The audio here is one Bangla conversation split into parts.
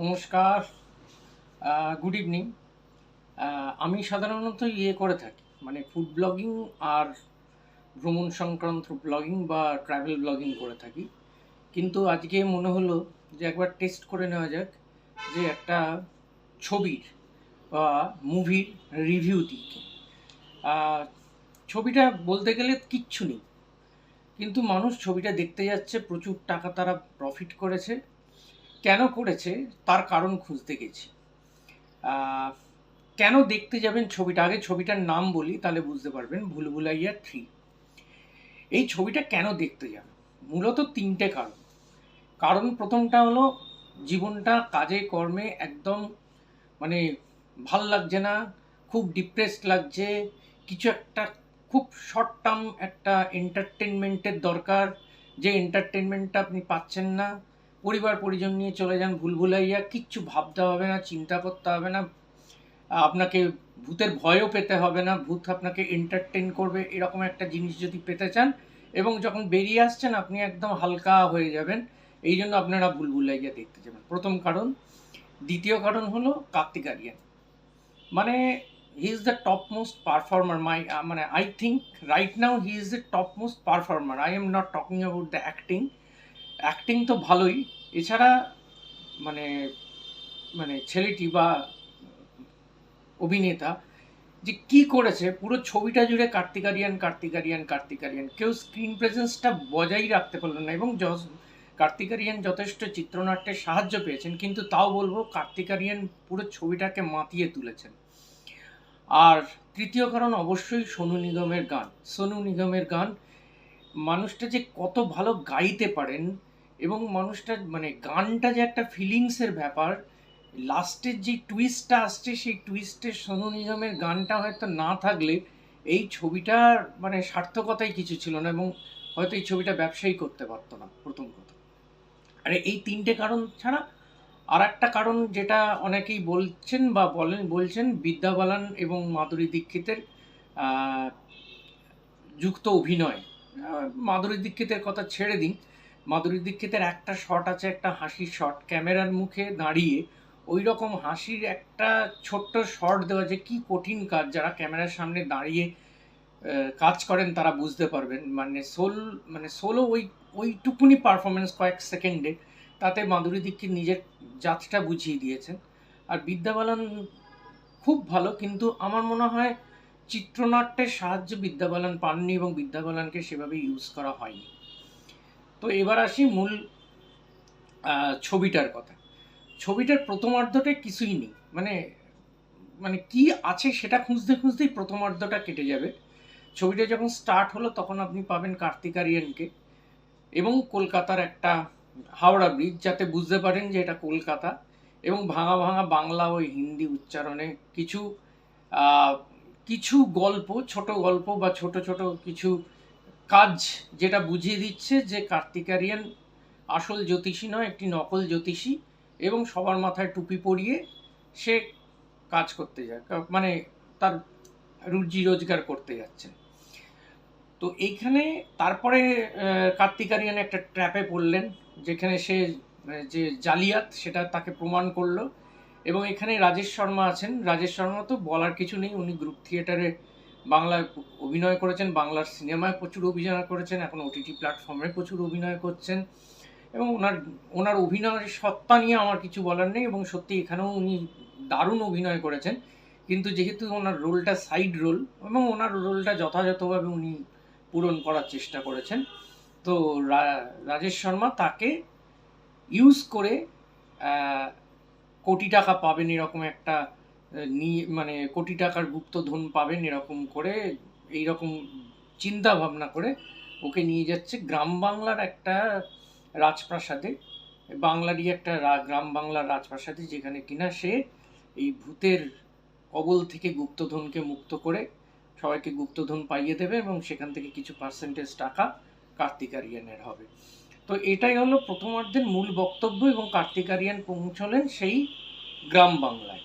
নমস্কার গুড ইভিনিং আমি সাধারণত ইয়ে করে থাকি মানে ফুড ব্লগিং আর ভ্রমণ সংক্রান্ত ব্লগিং বা ট্রাভেল ব্লগিং করে থাকি। কিন্তু আজকে মনে হলো যে একবার টেস্ট করে নেওয়া যাক যে একটা ছবির বা মুভির রিভিউ দিই ছবিটা বলতে গেলে কিচ্ছু নেই। কিন্তু মানুষ ছবিটা দেখতে যাচ্ছে, প্রচুর টাকা তারা প্রফিট করেছে। কেন করেছে তার কারণ খুঁজতে গেছি। কেন দেখতে যাবেন ছবিটা? আগে ছবিটার নাম বলি, তাহলে বুঝতে পারবেন। ভুলভুলাইয়া থ্রি এই ছবিটা কেন দেখতে যাবেন মূলত তিনটে কারণ। কারণ প্রথমটা হলো, জীবনটা কাজে, কর্মে একদম মানে ভালো লাগছে না, খুব ডিপ্রেসড লাগছে, কিছু একটা খুব শর্ট টার্ম একটা এন্টারটেনমেন্টের দরকার, যে এন্টারটেনমেন্টটা আপনি পাচ্ছেন না পরিবার, পরিজন নিয়ে চলে যান ভুলভুলাইয়া কিচ্ছু ভাবতে হবে না, চিন্তা করতে হবে না। আপনাকে ভূতের ভয়ও পেতে হবে না, ভূত আপনাকে এন্টারটেন করবে, এরকম একটা জিনিস যদি পেতে চান। এবং যখন বেরিয়ে আসছেন, আপনি একদম হালকা হয়ে যাবেন। এই জন্য আপনারা ভুলভুলাইয়া দেখতে যাবেন। প্রথম কারণ, দ্বিতীয় কারণ হলো কার্তিক আরিয়ান মানে he is the top most performer my মানে I think right now he is the top most performer I am not talking about the acting acting তো ভালোই এছাড়া মানে মানে ছেলেটি বা অভিনেতা যে কি করেছে, পুরো ছবিটা জুড়ে কার্তিক আরিয়ান কার্তিক আরিয়ান কার্তিক আরিয়ান কেউ স্ক্রিন প্রেজেন্সটা বজায় রাখতে পারল না এবং কার্তিক আরিয়ান যথেষ্ট চিত্রনাট্যে সাহায্য পেয়েছেন, কিন্তু তাও বলব কার্তিক আরিয়ান পুরো ছবিটাকে মাতিয়ে তুলেছেন। আর তৃতীয় কারণ অবশ্যই সোনু নিগমের গান। সোনু নিগমের গান মানুষটা যে কত ভালো গাইতে পারেন এবং মানুষটা মানে গানটা যে একটা ফিলিংসের ব্যাপার লাস্টের যে টুইস্টটা আসছে, সেই টুইস্টের সোনু নিগমের গানটা হয়তো না থাকলে এই ছবিটার মানে সার্থকতাই কিছু ছিল না এবং হয়তো এই ছবিটা ব্যবসায়ী করতে পারতো না, প্রথম কথা। আর এই তিনটে কারণ ছাড়া আর একটা কারণ যেটা অনেকেই বলছেন বা বলেন, বলছেন বিদ্যা বালান এবং মাধুরী দীক্ষিতের যুক্ত অভিনয়। মাধুরী দীক্ষিতের কথা ছেড়ে দিন। মাধুরী দীক্ষিতের একটা শট আছে, একটা হাসির শট ক্যামেরার মুখে দাঁড়িয়ে ওই রকম হাসির একটা ছোট্ট শট দেওয়া যে কি কঠিন কাজ, যারা ক্যামেরার সামনে দাঁড়িয়ে কাজ করেন তারা বুঝতে পারবেন। মানে সোল মানে সোলো ওই, ওইটুকুনি পারফরমেন্স কয়েক সেকেন্ডে তাতে মাধুরী দীক্ষিত নিজের জাতটা বুঝিয়ে দিয়েছেন। আর বিদ্যা বালান খুব ভালো, কিন্তু আমার মনে হয় চিত্রনাট্যের সাহায্য বিদ্যা বালান পাননি এবং বিদ্যা বালানকে সেভাবে ইউজ করা হয়নি। তো এবার আসি মূল ছবিটার কথা। ছবিটার প্রথমার্ধটা কিছুই নেই। মানে মানে কি আছে সেটা খুঁজতে খুঁজতেই প্রথমার্ধটা কেটে যাবে। ছবিটা যখন স্টার্ট হলো তখন আপনি পাবেন কার্তিক আরিয়ানকে এবং কলকাতার একটা হাওড়া ব্রিজ যাতে বুঝতে পারেন যে এটা কলকাতা এবং ভাঙা ভাঙা বাংলা ও হিন্দি উচ্চারণে কিছু কিছু গল্প, ছোট গল্প বা ছোট ছোট কিছু কাজ যেটা বুঝিয়ে দিচ্ছে যে কার্তিক আরিয়ান আসল জ্যোতিষী নয়, একটি নকল জ্যোতিষী এবং সবার মাথায় টুপি পরিয়ে সে কাজ করতে যায় মানে তার রুজি রোজগার করতে যাচ্ছে। তো এইখানে তারপরে কার্তিকারিয়ান একটা ট্র্যাপে পড়লেন, যেখানে সে যে জালিয়াত সেটা তাকে প্রমাণ করল এবং এখানে রাজেশ শর্মা আছেন। রাজেশ শর্মা তো বলার কিছু নেই, উনি গ্রুপ থিয়েটারে বাংলায় অভিনয় করেছেন, বাংলার সিনেমায় প্রচুর অভিনয় করেছেন, এখন ওটিটি প্ল্যাটফর্মে প্রচুর অভিনয় করছেন। এবং ওনার ওনার অভিনয়ের সত্তা নিয়ে আমার কিছু বলার নেই এবং সত্যি এখানেও উনি দারুণ অভিনয় করেছেন। কিন্তু যেহেতু ওনার রোলটা সাইড রোল এবং ওনার রোলটা যথাযথভাবে উনি পূরণ করার চেষ্টা করেছেন, তো রাজেশ শর্মা তাকে ইউজ করে কোটি টাকা পাবেন এরকম একটা নিয়ে মানে কোটি টাকার গুপ্তধন পাবেন এরকম করে, এইরকম চিন্তা ভাবনা করে ওকে নিয়ে যাচ্ছে গ্রাম বাংলার একটা রাজপ্রাসাদে, বাংলারই একটা গ্রাম বাংলার রাজপ্রাসাদে যেখানে কিনা সে এই ভূতের কবল থেকে গুপ্তধনকে মুক্ত করে সবাইকে গুপ্তধন পাইয়ে দেবে এবং সেখান থেকে কিছু পার্সেন্টেজ টাকা কার্তিক আরিয়ানের হবে। তো এটাই হলো প্রথমার্ধের মূল বক্তব্য এবং কার্তিক আরিয়ান পৌঁছলেন সেই গ্রাম বাংলায়।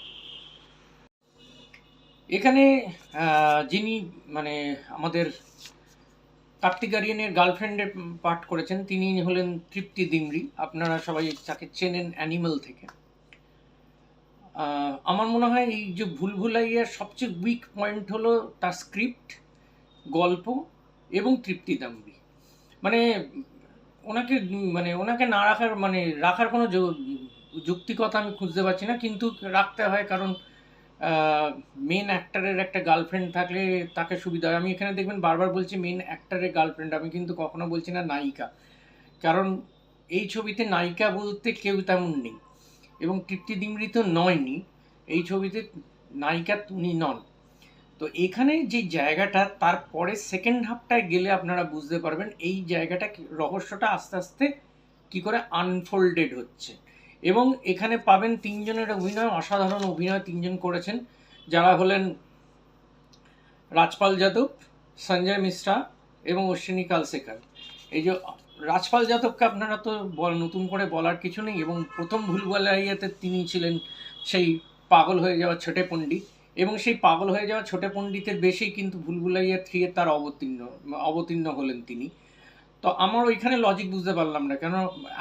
এখানে যিনি মানে আমাদের কার্তিক আরিয়ানের গার্লফ্রেন্ডের পাঠ করেছেন, তিনি হলেন তৃপ্তি দিমরি। আপনারা সবাই তাকে চেনেন অ্যানিমেল থেকে। আমার মনে হয় এই যে ভুলভুলাইয়ার সবচেয়ে উইক পয়েন্ট হলো তার স্ক্রিপ্ট গল্প এবং তৃপ্তি দাম্বি মানে ওনাকে মানে ওনাকে না রাখার মানে রাখার কোনো যুক্তিকতা আমি খুঁজতে পারছি না, কিন্তু রাখতে হয় কারণ মেন অ্যাক্টারের একটা গার্লফ্রেন্ড থাকলে তাকে সুবিধা হয়। আমি এখানে দেখবেন বারবার বলছি মেন অ্যাক্টারের গার্লফ্রেন্ড আমি কিন্তু কখনো বলছি না নায়িকা। কারণ এই ছবিতে নায়িকা বলতে কেউ তেমন নেই। এবং তৃপ্তি তো নয়নি, এই ছবিতে নায়িকা উনি নন। তো এখানে যে জায়গাটা তারপরে সেকেন্ড হাফটায় গেলে আপনারা বুঝতে পারবেন এই জায়গাটা রহস্যটা আস্তে আস্তে কি করে আনফোল্ডেড হচ্ছে। এবং এখানে পাবেন তিনজনের অভিনয়, অসাধারণ অভিনয় তিনজন করেছেন। যারা হলেন রাজপাল যাদব, সঞ্জয় মিশ্রা এবং অশ্বিনী কালসেকার এই যে রাজপাল যাদবকে আপনারা তো নতুন করে বলার কিছু নেই এবং প্রথম ভুলবালাইয়াতে তিনি ছিলেন সেই পাগল হয়ে যাওয়া ছোটে পণ্ডিত এবং সেই পাগল হয়ে যাওয়া ছোটে পণ্ডিতের বেশেই কিন্তু ভুলভুলাইয়া থ্রি এর তার অবতীর্ণ অবতীর্ণ হলেন তিনি। তো আমার ওইখানে লজিক বুঝতে পারলাম না। কেন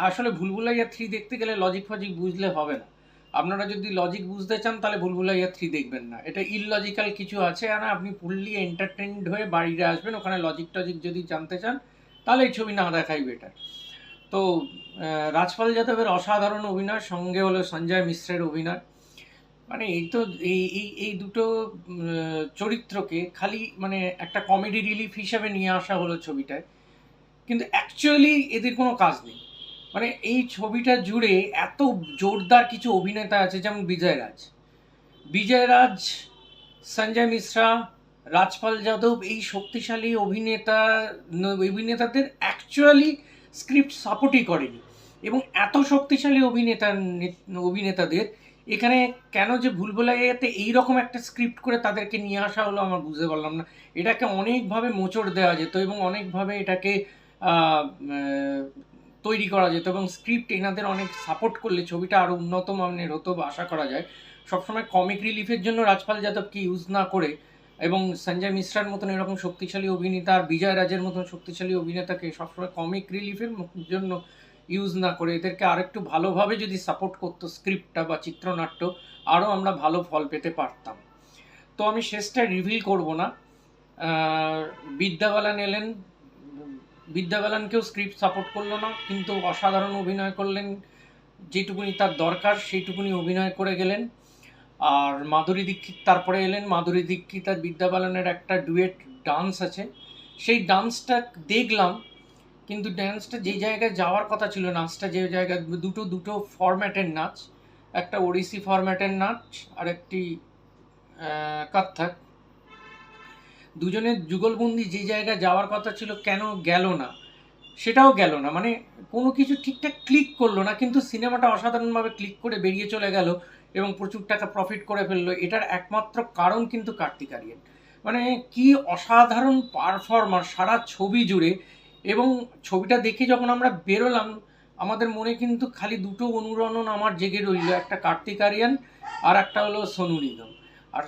আসলে ভুলভুলাইয়া থ্রি দেখতে গেলে লজিক ফজিক বুঝলে হবে না। আপনারা যদি লজিক বুঝতে চান, তাহলে ভুলভুলাইয়া থ্রি দেখবেন না। এটা ইললজিক্যাল কিছু আছে, আর আপনি ফুললি এন্টারটেইনড হয়ে বাড়িতে আসবেন, ওখানে লজিক টজিক যদি জানতে চান, তাহলে এই ছবি না দেখাই বেটার তো রাজপাল যাদবের অসাধারণ অভিনয়, সঙ্গে হলো সঞ্জয় মিশ্রের অভিনয়। মানে এই তো, এই এই এই দুটো চরিত্রকে খালি মানে একটা কমেডি রিলিফ হিসেবে নিয়ে আসা হলো ছবিটায়। কিন্তু অ্যাকচুয়ালি এদের কোনো কাজ নেই। মানে এই ছবিটা জুড়ে এত জোরদার কিছু অভিনেতা আছে, যেমন বিজয় রাজ বিজয় রাজ সঞ্জয় মিশ্রা, রাজপাল যাদব এই শক্তিশালী অভিনেতা, অভিনেতাদের অ্যাকচুয়ালি স্ক্রিপ্ট সাপোর্টই করেনি। এবং এত শক্তিশালী অভিনেতা, অভিনেতাদের এখানে কেন যে ভুলভুলাইয়াতে এইরকম একটা স্ক্রিপ্ট করে তাদেরকে নিয়ে আসা হলো, আমার বুঝতে পারলাম না। এটাকে অনেকভাবে মোচড় দেওয়া যেত এবং অনেকভাবে এটাকে তৈরি করা যেত এবং স্ক্রিপ্ট এনাদের অনেক সাপোর্ট করলে ছবিটা আরও উন্নত মানের হতো বা আশা করা যায়। সবসময় কমিক রিলিফের জন্য রাজপাল যাদবকে ইউজ না করে এবং সঞ্জয় মিশ্রার মতন এরকম শক্তিশালী অভিনেতা আর বিজয় রাজের মতন শক্তিশালী অভিনেতাকে সবসময় কমিক রিলিফের জন্য ইউজ না করে, এদেরকে আরেকটু ভালোভাবে যদি সাপোর্ট করতো স্ক্রিপ্টটা বা চিত্রনাট্য আরও আমরা ভালো ফল পেতে পারতাম। তো আমি শেষটা রিভিল করব না। বিদ্যাবালান এলেন বিদ্যাবালানকেও স্ক্রিপ্ট সাপোর্ট করল না, কিন্তু অসাধারণ অভিনয় করলেন, যেটুকুনি তার দরকার সেইটুকুনি অভিনয় করে গেলেন। আর মাধুরী দীক্ষিত তারপরে এলেন, মাধুরী দীক্ষিত আর বিদ্যা বালানের একটা ডুয়েট ডান্স আছে। সেই ডান্সটা দেখলাম, কিন্তু ডান্সটা যে জায়গায় যাওয়ার কথা ছিল, নাচটা যে জায়গায়, দুটো দুটো ফরম্যাটের নাচ, একটা ওড়িশি ফরম্যাটের নাচ আর একটি কত্থক। দুজনের যুগলবন্দি যে জায়গায় যাওয়ার কথা ছিল কেন গেল না? সেটাও গেল না। মানে কোনো কিছু ঠিকঠাক ক্লিক করল না, কিন্তু সিনেমাটা অসাধারণভাবে ক্লিক করে বেরিয়ে চলে গেল এবং প্রচুর টাকা প্রফিট করে ফেলল। এটার একমাত্র কারণ কিন্তু কার্তিক আরিয়ান। মানে কি অসাধারণ পারফরমার সারা ছবি জুড়ে এবং ছবিটা দেখে যখন আমরা বেরোলাম, আমাদের মনে কিন্তু খালি দুটো অনুরণন আমার জেগে রইল, একটা কার্তিক আরিয়ান আর একটা হলো সোনু নিগম। আর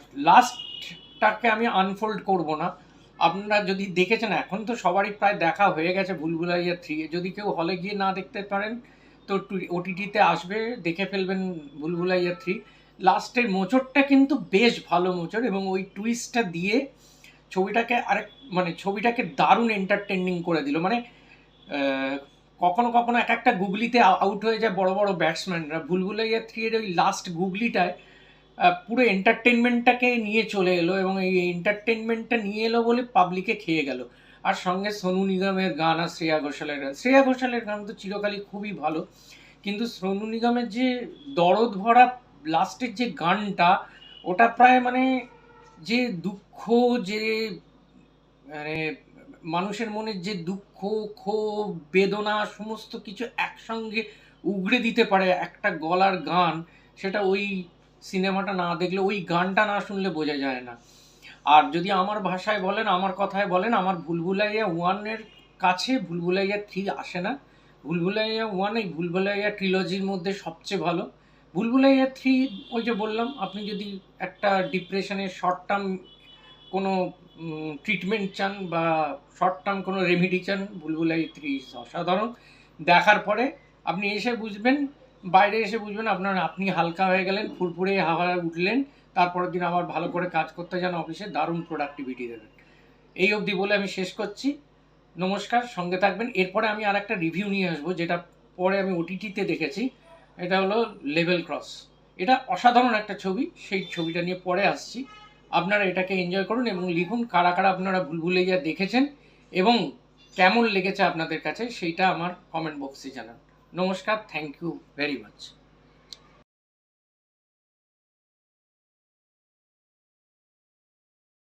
লাস্টটাকে আমি আনফোল্ড করব না। আপনারা যদি দেখেছেন, এখন তো সবারই প্রায় দেখা হয়ে গেছে, ভুলভুলাইয়া থ্রি যদি কেউ হলে গিয়ে না দেখতে পারেন, তো ওটিটিতে আসবে, দেখে ফেলবেন ভুলভুলাইয়া থ্রি লাস্টের মোচড়টা কিন্তু বেশ ভালো মোচড় এবং ওই টুইস্টটা দিয়ে ছবিটাকে আরেক মানে ছবিটাকে দারুণ এন্টারটেনিং করে দিল। মানে কখনো কখনো এক একটা গুগলিতে আউট হয়ে যায় বড় বড় ব্যাটসম্যানরা ভুলভুলাইয়া থ্রি এর ওই লাস্ট গুগলিটায় পুরো এন্টারটেনমেন্টটাকে নিয়ে চলে এলো এবং এই এন্টারটেনমেন্টটা নিয়ে এলো বলে পাবলিকে খেয়ে গেল। আর সঙ্গে সোনু নিগমের গান আর শ্রেয়া ঘোষালের গান। শ্রেয়া ঘোষালের গান তো চিরকালই খুবই ভালো। কিন্তু সোনু নিগমের যে দরদ ভরা লাস্টের যে গানটা, ওটা প্রায় মানে যে দুঃখ, যে মানে মানুষের মনে যে দুঃখ, ক্ষোভ, বেদনা, সমস্ত কিছু একসঙ্গে উগড়ে দিতে পারে একটা গলার গান, সেটা ওই সিনেমাটা না দেখলে, ওই গানটা না শুনলে বোঝা যায় না। আর যদি আমার ভাষায় বলেন, আমার কথায় বলেন, আমার ভুলভুলাইয়া ওয়ানের কাছে ভুলভুলাইয়া থ্রি আসে না। ভুলভুলাইয়া ওয়ান, এই ভুলভুলাইয়া ট্রিলজির মধ্যে সবচেয়ে ভালো। ভুলভুলাইয়া থ্রি, ওই যে বললাম, আপনি যদি একটা ডিপ্রেশনের শর্ট টার্ম কোনো ট্রিটমেন্ট চান বা শর্ট টার্ম কোনো রেমিডি চান ভুলভুলাই থ্রি অসাধারণ। দেখার পরে আপনি এসে বুঝবেন বাইরে এসে বুঝবেন আপনার আপনি হালকা হয়ে গেলেন, ফুরফুরে হাওয়া উঠলেন, তারপরের দিন আবার ভালো করে কাজ করতে যান অফিসে দারুণ প্রোডাক্টিভিটি দেবেন। এই অবধি বলে আমি শেষ করছি। নমস্কার, সঙ্গে থাকবেন। এরপরে আমি আর একটা রিভিউ নিয়ে আসব, যেটা পরে আমি ওটিটিতে দেখেছি। এটা হলো লেভেল ক্রস এটা অসাধারণ একটা ছবি, সেই ছবিটা নিয়ে পরে আসছি। আপনারা এটাকে এনজয় করুন এবং লিখুন কারা কারা আপনারা ভুলভুলাইয়া দেখেছেন এবং কেমন লেগেছে আপনাদের কাছে, সেইটা আমার কমেন্ট বক্সে জানান। নমস্কার থ্যাংক ইউ ভেরি মাচ